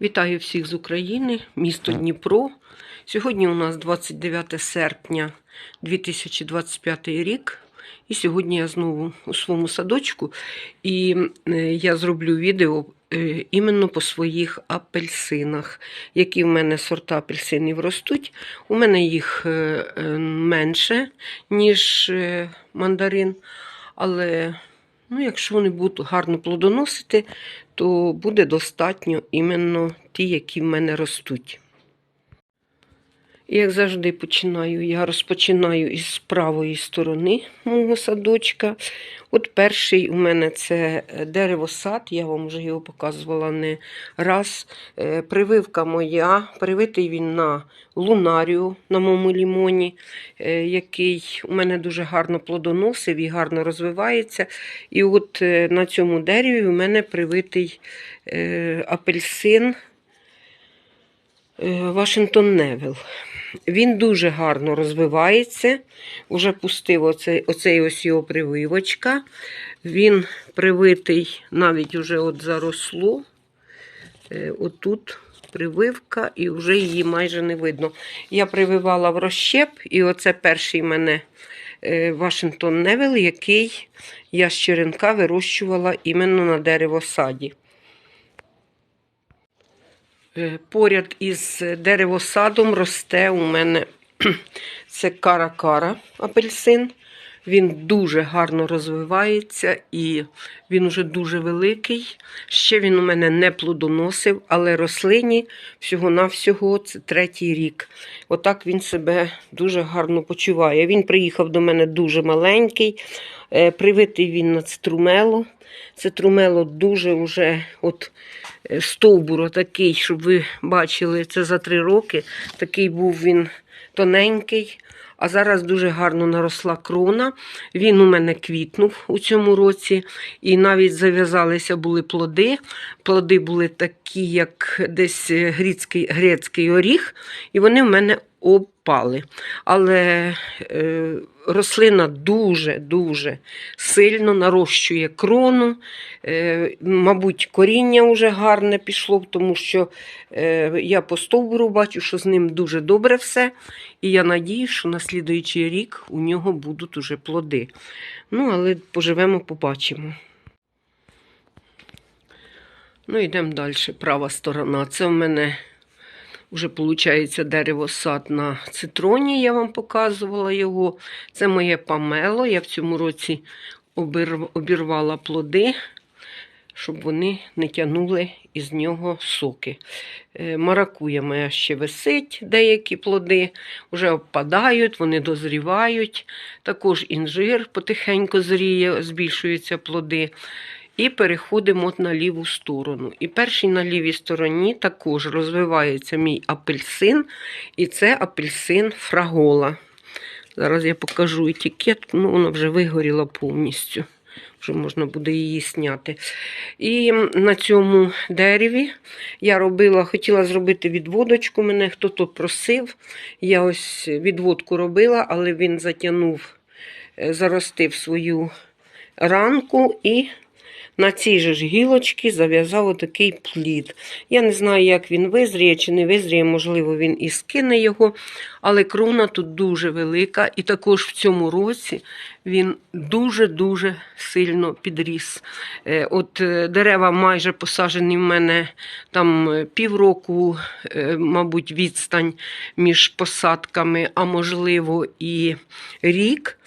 Вітаю всіх з України, місто Дніпро. Сьогодні у нас 29 серпня 2025 рік. І сьогодні я знову у своєму садочку, і е, я зроблю відео е, іменно по своїх апельсинах, які в мене сорта апельсинів ростуть. У мене їх е, менше, ніж мандарин, але ну, якщо вони будуть гарно плодоносити, то буде достатньо іменно ті, які в мене ростуть. Як завжди починаю, я розпочинаю із правої сторони мого садочка. От перший у мене це деревосад, я вам вже його показувала не раз. Е, Прививка моя, привитий він на лунарію на моєму лімоні, е, який у мене дуже гарно плодоносив і гарно розвивається. І от е, на цьому дереві у мене привитий апельсин Вашингтон Невел. Він дуже гарно розвивається. Уже пустив оцей, оцей ось його прививочка. Він привитий навіть уже от заросло. Е, Отут прививка, і вже її майже не видно. Я прививала в розщеп, і оце перший мене е, Вашингтон Невел, який я з черенка вирощувала іменно на деревосаді. Е, Поряд із деревосадом росте у мене це кара-кара апельсин. Він дуже гарно розвивається і він уже дуже великий. Ще він у мене не плодоносив, але рослині всього-навсього це третій рік. Отак він себе дуже гарно почуває. Він приїхав до мене дуже маленький, е, привитий він на цитрумело. Цитрумело дуже вже от е, стовбур такий, щоб ви бачили, це за три роки. Такий був він тоненький. А зараз дуже гарно наросла крона. Він у мене квітнув у цьому році, і навіть зав'язалися були плоди. Плоди були такі, як десь грецький, грецький оріг, і вони в мене опали. Але е, рослина дуже-дуже сильно нарощує крону. Е, мабуть, коріння вже гарне пішло, тому що е, я по стовбуру бачу, що з ним дуже добре все. І я надію, що на слідуючий рік у нього будуть уже плоди. Ну, але поживемо, побачимо. Ну, йдемо далі. Права сторона. Це в мене вже виходить деревосад на цитроні. Я вам показувала його. Це моє памело. Я в цьому році обірвала плоди, щоб вони не тягнули із нього соки. Е, Маракуя моя ще висить, деякі плоди вже обпадають, вони дозрівають. Також інжир потихеньку зріє, збільшуються плоди. І переходимо на ліву сторону. І перший на лівій стороні також розвивається мій апельсин, і це апельсин фрагола. Зараз я покажу етикетку, ну вона вже вигоріла повністю. Вже можна буде її зняти. І на цьому дереві я робила, хотіла зробити відводочку. Мене хто то просив. Я ось відводку робила, але він затягнув, е, заростив свою ранку і на цій же ж гілочці зав'язав отакий плід. Я не знаю, як він визріє чи не визріє, можливо, він і скине його, але крона тут дуже велика, і також в цьому році він дуже-дуже сильно підріс. Е, От е, дерева майже посаджені в мене там е, півроку, мабуть, відстань між посадками, а можливо, і рік.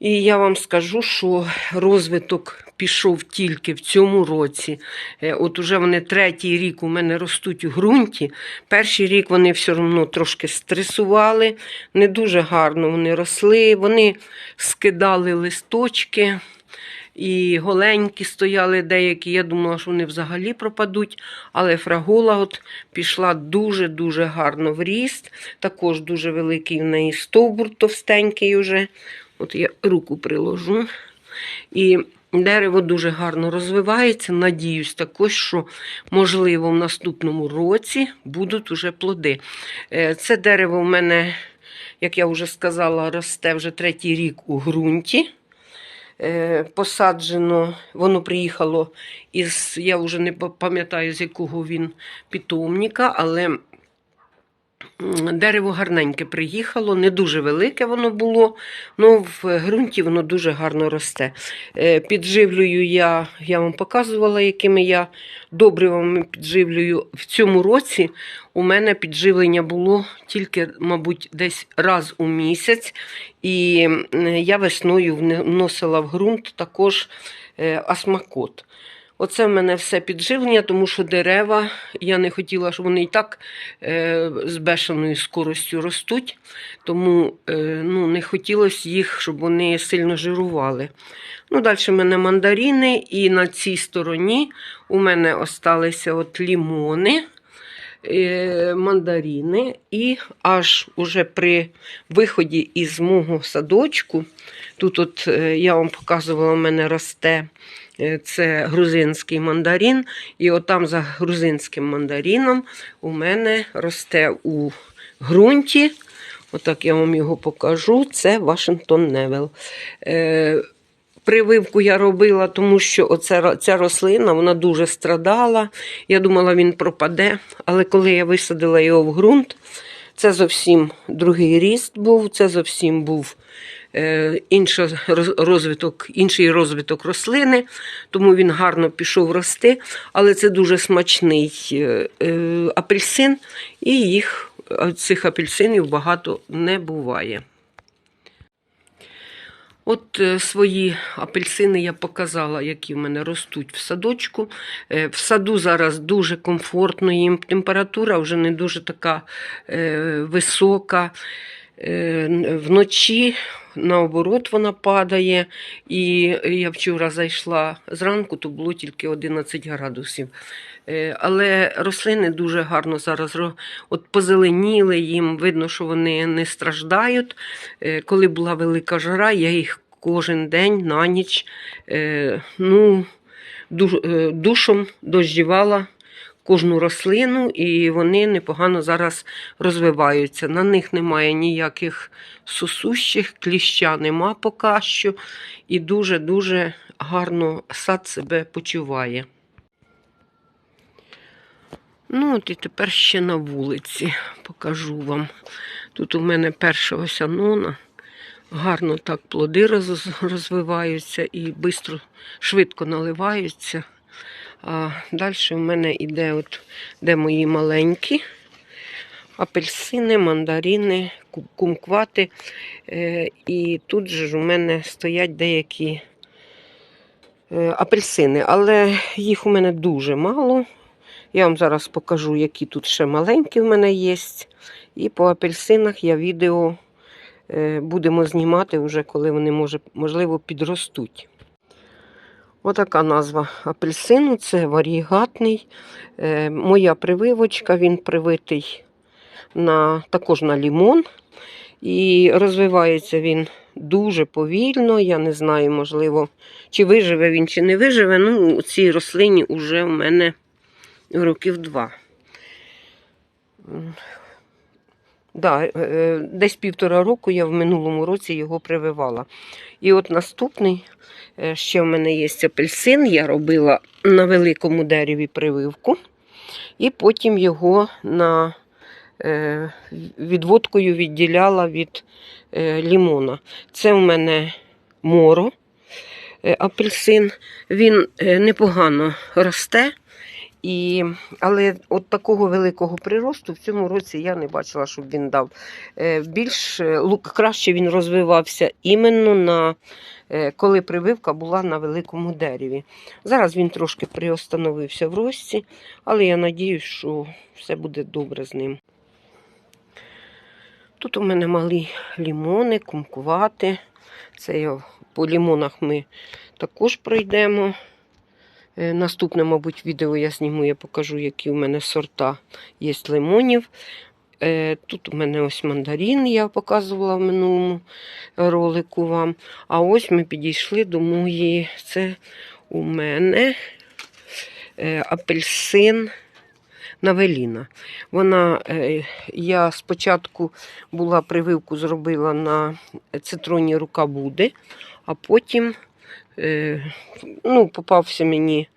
І я вам скажу, що розвиток пішов тільки в цьому році. Е, От уже вони третій рік у мене ростуть у ґрунті. Перший рік вони все одно трошки стресували, не дуже гарно вони росли, вони скидали листочки. І голенькі стояли деякі. Я думала, що вони взагалі пропадуть. Але фрагола от пішла дуже-дуже гарно в ріст. Також дуже великий в неї стовбур товстенький уже. От я руку приложу. І дерево дуже гарно розвивається. Надіюсь також, що, можливо, в наступному році будуть уже плоди. Е, Це дерево в мене, як я вже сказала, росте вже третій рік у ґрунті. е, посаджено, воно приїхало із, я вже не пам'ятаю, з якого він питомника, але дерево гарненьке приїхало, не дуже велике воно було, але в ґрунті воно дуже гарно росте. Е, Підживлюю я, я вам показувала, якими я добривами підживлюю. В цьому році у мене підживлення було тільки, мабуть, десь раз у місяць. І я весною вносила в ґрунт також е, асмакот. Оце в мене все підживлення, тому що дерева, я не хотіла, щоб вони і так е, з бешеною скоростю ростуть, тому е, ну, не хотілося їх, щоб вони сильно жирували. Ну, далі в мене мандарини, і на цій стороні у мене осталися от лімони, е, мандарини, і аж уже при виході із мого садочку, тут от е, я вам показувала, у мене росте е, це грузинський мандарин, і отам за грузинським мандарином у мене росте у ґрунті. Отак я вам його покажу. Це Вашингтон Невел. Прививку я робила, тому що оця, ця рослина вона дуже страдала. Я думала, він пропаде. Але коли я висадила його в ґрунт, це зовсім другий ріст був, це зовсім був е, інша розвиток, інший розвиток рослини, тому він гарно пішов рости. Але це дуже смачний е, е, апельсин, і їх цих апельсинів багато не буває. От е, свої апельсини я показала, які в мене ростуть в садочку. Е, В саду зараз дуже комфортно їм. Температура вже не дуже така е, висока. Е, Вночі, наоборот, вона падає. І я вчора зайшла зранку, то було тільки 11 градусів. Е, Але рослини дуже гарно зараз от позеленіли їм, видно, що вони не страждають. Е, Коли була велика жара, я їх кожен день на ніч ну, душом дождівала кожну рослину, і вони непогано зараз розвиваються. На них немає ніяких сосущих, кліща нема поки що, і дуже-дуже гарно сад себе почуває. Ну, от і тепер ще на вулиці покажу вам. Тут у мене перша ось анона. Гарно так плоди розвиваються і бистро, швидко наливаються. А далі в мене йде, от, де мої маленькі апельсини, мандарини, кумквати. Е, і тут же ж у мене стоять деякі е, апельсини, але їх у мене дуже мало. Я вам зараз покажу, які тут ще маленькі в мене є. І по апельсинах я відео е, будемо знімати вже, коли вони може, можливо підростуть. Отака назва апельсину це варігатний. Е, моя прививочка, він привитий на, також на лімон. І розвивається він дуже повільно. Я не знаю, можливо, чи виживе він, чи не виживе. Ну, цій рослині вже в мене років два. Да, е, десь півтора року я в минулому році його прививала. І от наступний, е, ще в мене є апельсин, я робила на великому дереві прививку, і потім його на е, відводкою відділяла від е, лімона. Це в мене моро е, апельсин. Він е, непогано росте. І, але от такого великого приросту в цьому році я не бачила, щоб він дав. Е, Більш е, краще він розвивався іменно на е, коли прививка була на великому дереві. Зараз він трошки приостановився в рості, але я надіюсь, що все буде добре з ним. Тут у мене малі лімони, кумкувати. Це я по лімонах ми також пройдемо. Е, Наступне, мабуть, відео я зніму, я покажу, які у мене сорта є лимонів. Е, Тут у мене ось мандарин, я показувала в минулому ролику вам. А ось ми підійшли до моєї. Це у мене е, апельсин Навеліна. Вона, я спочатку була прививку зробила на цитроні рукавуди, а потім Е, ну, попався мені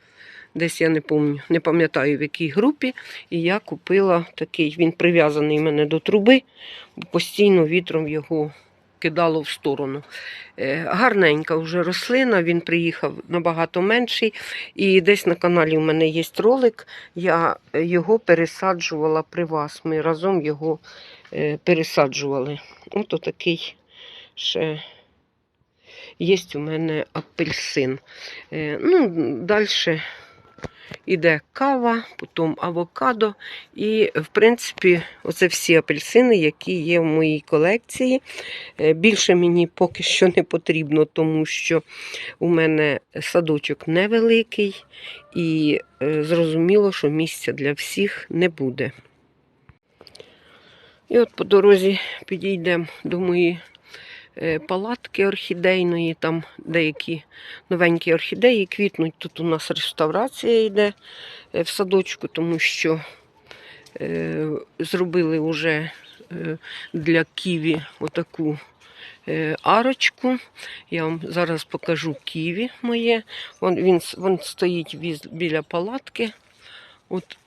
десь я не пам'ятаю, не пам'ятаю в якій групі. І я купила такий, він прив'язаний мене до труби, бо постійно вітром його кидало в сторону. Е, гарненька вже рослина, він приїхав набагато менший. І десь на каналі в мене є ролик, я його пересаджувала при вас. Ми разом його е, пересаджували. Ось такий ще є у мене апельсин. Е, ну, далі йде кава, потім авокадо. І, в принципі, оце всі апельсини, які є в моїй колекції. Е, Більше мені поки що не потрібно, тому що у мене садочок невеликий, і е, зрозуміло, що місця для всіх не буде. І от по дорозі підійдемо до моєї палатки орхідейної, там деякі новенькі орхідеї квітнуть. Тут у нас реставрація йде е, в садочку, тому що е, зробили вже е, для ківі отаку е, арочку. Я вам зараз покажу ківі моє. Вон, він, він стоїть біля палатки. От е,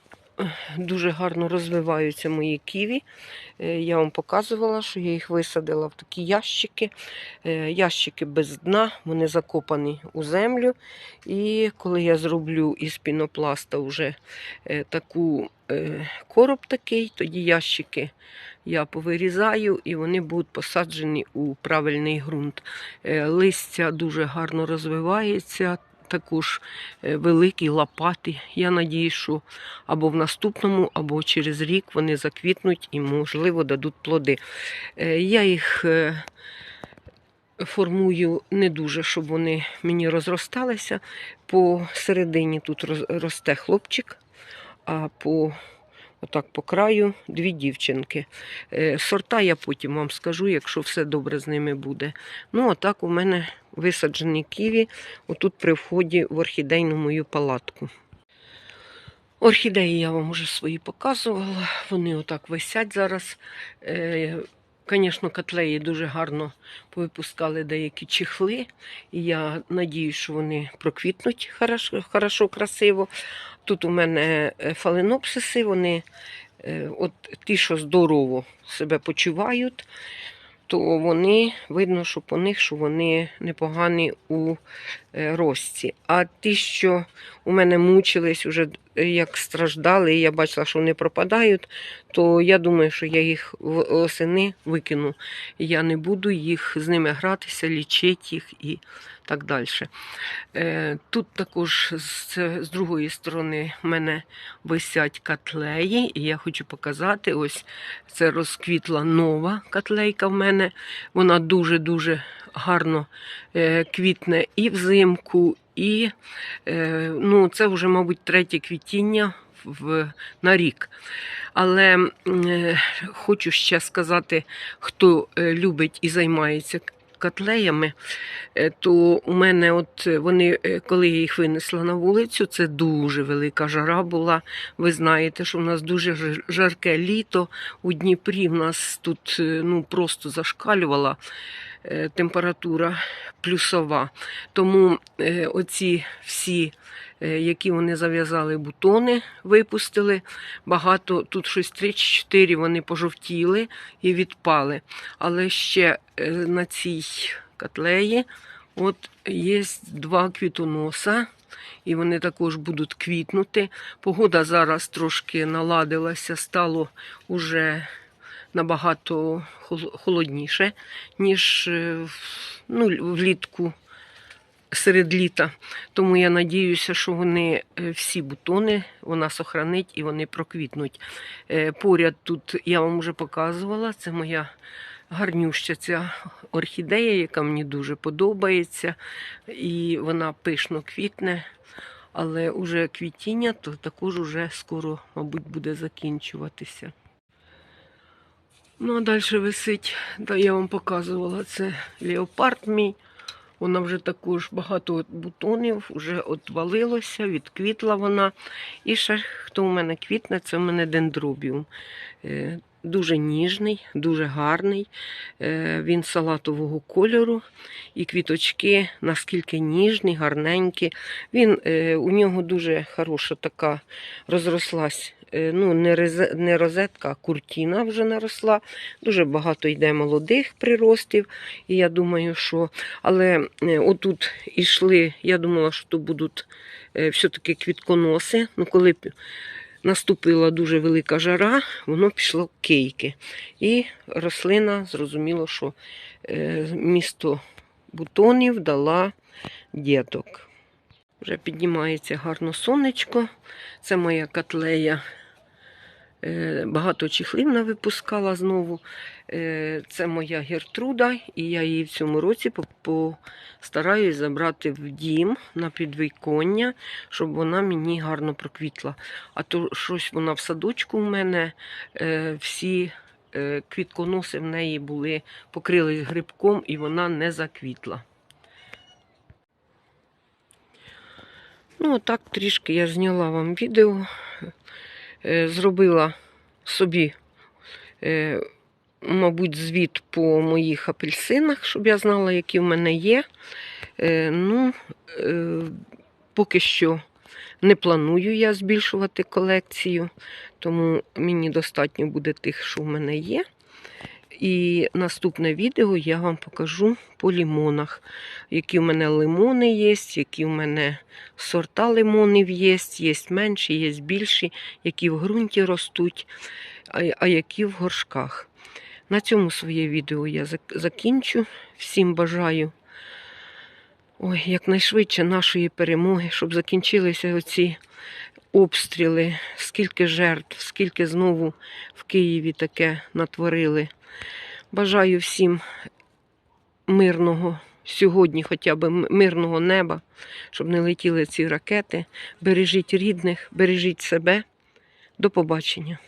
дуже гарно розвиваються мої ківі. Е, Я вам показувала, що я їх висадила в такі ящики. Е, Ящики без дна, вони закопані у землю. І коли я зроблю із пінопласта вже е, таку короб такий, тоді ящики я повирізаю і вони будуть посаджені у правильний ґрунт. Листя дуже гарно розвивається. Також е, великі лопати. Я надію, що або в наступному, або через рік вони заквітнуть і, можливо, дадуть плоди. Е, Я їх е, формую не дуже, щоб вони мені розросталися. По середині тут росте хлопчик, а по, отак, по краю дві дівчинки. Е, Сорта я потім вам скажу, якщо все добре з ними буде. Ну, отак у мене висаджені ківі, отут при вході в орхідейну мою палатку. Орхідеї я вам вже свої показувала. Вони отак висять зараз. Е, Звісно, котлеї дуже гарно повипускали деякі чехли. І я надію, що вони проквітнуть хорошо, хорошо красиво. Тут у мене е, фаленопсиси, вони е, от ті, що здорово себе почувають, то вони видно, що по них, що вони непогані у е, рості. А ті, що у мене мучились, уже як страждали, і я бачила, що вони пропадають, то я думаю, що я їх осени викину. Я не буду їх з ними гратися, лічити їх і так далі. Е, Тут також з, з другої сторони в мене висять котлеї, і я хочу показати, ось це розквітла нова котлейка в мене. Вона дуже-дуже гарно е, квітне і взимку, і е, ну, це вже, мабуть, третє квітіння в, на рік. Але е, хочу ще сказати, хто любить і займається котлеями, е, то у мене, от е, вони, е, коли я їх винесла на вулицю, це дуже велика жара була. Ви знаєте, що в нас дуже жарке літо. У Дніпрі в нас тут ну, просто зашкалювала температура плюсова. Тому оці всі, які вони зав'язали бутони, випустили. Багато, тут щось 3-4 вони пожовтіли і відпали. Але ще е, на цій котлеї от є два квітоноса. І вони також будуть квітнути. Погода зараз трошки наладилася, стало уже набагато холодніше, ніж е, ну, влітку серед літа. Тому я надіюся, що вони е, всі бутони вона сохранить і вони проквітнуть. Е, Поряд тут я вам вже показувала, це моя гарнюща ця орхідея, яка мені дуже подобається. І вона пишно квітне. Але уже квітіння то також уже скоро, мабуть, буде закінчуватися. Ну, а далі висить, я вам показувала, це леопард мій. Вона вже також багато бутонів, вже отвалилося, відквітла вона. І ще хто у мене квітне, це у мене дендробіум. Е, дуже ніжний, дуже гарний. Е, Він салатового кольору і квіточки наскільки ніжні, гарненькі. Він, е, у нього дуже хороша така розрослась. Е, Ну, не, розетка, а куртіна вже наросла. Дуже багато йде молодих приростів. І я думаю, що. Але е, отут ішли, я думала, що то будуть е, все-таки квітконоси. Ну, коли наступила дуже велика жара, воно пішло кейки. І рослина, зрозуміло, що місто бутонів дала діток. Вже піднімається гарно сонечко. Це моя котлея. Е, Багато чехлів навипускала знову. Е, Це моя Гертруда, і я її в цьому році по- постараюсь забрати в дім на підвіконня, щоб вона мені гарно проквітла. А то щось вона в садочку в мене е, всі квітконоси в неї були, покрились грибком, і вона не заквітла. Ну, отак трішки я зняла вам відео, е, зробила собі, е, мабуть, звіт по моїх апельсинах, щоб я знала, які в мене є. Е, Ну, поки що не планую я збільшувати колекцію, тому мені достатньо буде тих, що в мене є. І наступне відео я вам покажу по лімонах, які в мене лимони є, які в мене сорта лимонів є, є менші, є більші, які в ґрунті ростуть, а які в горшках. На цьому своє відео я закінчу. Всім бажаю ой, якнайшвидше нашої перемоги, щоб закінчилися оці обстріли, скільки жертв, скільки знову в Києві таке натворили. Бажаю всім мирного сьогодні, хоча б мирного неба, щоб не летіли ці ракети. Бережіть рідних, бережіть себе. До побачення.